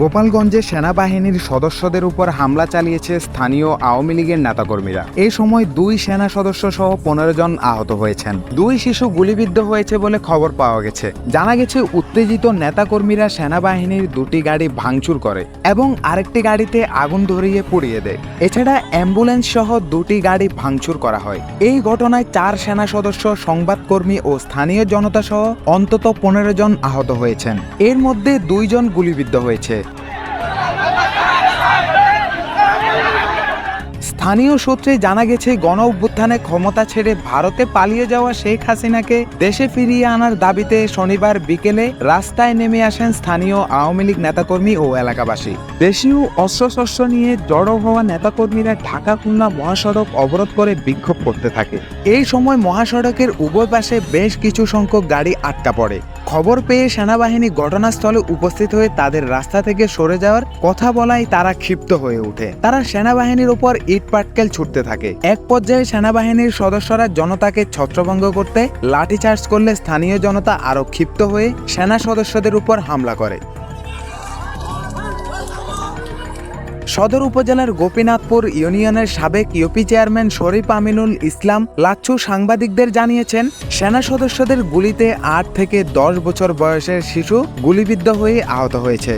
গোপালগঞ্জে সেনাবাহিনীর সদস্যদের উপর হামলা চালিয়েছে স্থানীয় আওয়ামী লীগের নেতাকর্মীরা। এই সময় দুই সেনা সদস্য সহ পনেরো জন আহত হয়েছেন। দুই শিশু গুলিবিদ্ধ হয়েছে বলে খবর পাওয়া গেছে। জানা গেছে, উত্তেজিত নেতাকর্মীরা সেনাবাহিনীর দুটি গাড়ি ভাঙচুর করে এবং আরেকটি গাড়িতে আগুন ধরিয়ে পুড়িয়ে দেয়। এছাড়া অ্যাম্বুলেন্স সহ দুটি গাড়ি ভাঙচুর করা হয়। এই ঘটনায় চার সেনা সদস্য, সংবাদকর্মী ও স্থানীয় জনতা সহ অন্তত পনেরো জন আহত হয়েছেন। এর মধ্যে দুইজন গুলিবিদ্ধ হয়েছে। স্থানীয় সূত্রে জানা গেছে গণ অভ্যুত্থানে ক্ষমতা ছেড়ে ভারতে পালিয়ে যাওয়া শেখ হাসিনাকে দেশে ফিরিয়ে আনার দাবিতে শনিবার বিকেলে রাস্তায় নেমে আসেন স্থানীয় আওয়ামী লীগ নেতাকর্মী ও এলাকাবাসী। দেশীয় অস্ত্রশস্ত্র নিয়ে জড়ো হওয়া নেতাকর্মীরা ঢাকা খুলনা মহাসড়ক অবরোধ করে বিক্ষোভ করতে থাকে। এই সময় মহাসড়কের উভয় পাশে বেশ কিছু সংখ্যক গাড়ি আটকা পড়ে। খবর পেয়ে সেনাবাহিনী ঘটনাস্থলে উপস্থিত হয়ে তাদের রাস্তা থেকে সরে যাওয়ার কথা বলাই তারা ক্ষিপ্ত হয়ে ওঠে। তারা সেনাবাহিনীর উপর ইট পাটকেল ছুটতে থাকে। এক পর্যায়ে সেনাবাহিনীর সদস্যরা জনতাকে ছত্রভঙ্গ করতে, লাঠিচার্জ করলে স্থানীয় জনতা আরও ক্ষিপ্ত হয়ে সেনা সদস্যদের উপর হামলা করে। সদর উপজেলার গোপীনাথপুর ইউনিয়নের সাবেক ইউপি চেয়ারম্যান শরীফ আমিনুল ইসলাম লাচ্ছু সাংবাদিকদের জানিয়েছেন, সেনা সদস্যদের গুলিতে আট থেকে দশ বছর বয়সের শিশু গুলিবিদ্ধ হয়ে আহত হয়েছে।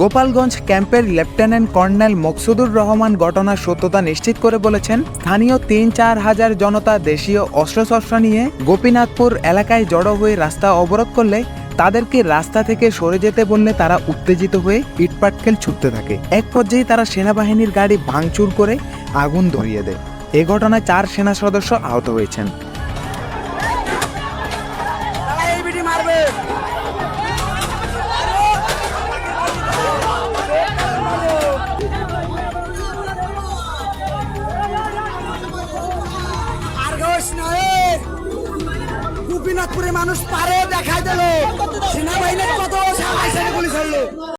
গোপালগঞ্জ ক্যাম্পের লেফটেন্যান্ট কর্নেল মকসুদুর রহমান ঘটনার সত্যতা নিশ্চিত করে বলেছেন, স্থানীয় তিন চার হাজার জনতা দেশীয় অস্ত্রশস্ত্র নিয়ে গোপীনাথপুর এলাকায় জড়ো হয়ে রাস্তা অবরোধ করলে তাদেরকে রাস্তা থেকে সরে যেতে বললে তারা উত্তেজিত হয়ে ইটপাটকেল ছুটতে থাকে। এক পর্যায়ে তারা সেনাবাহিনীর গাড়ি ভাঙচুর করে আগুন ধরিয়ে দেয়। এ ঘটনায় চার সেনা সদস্য আহত হয়েছেন। গোপীনাথপুরে মানুষ পারে দেখাই দিল। সেনাবাহিনীর কত সাহায্য গুলি ছাড়লো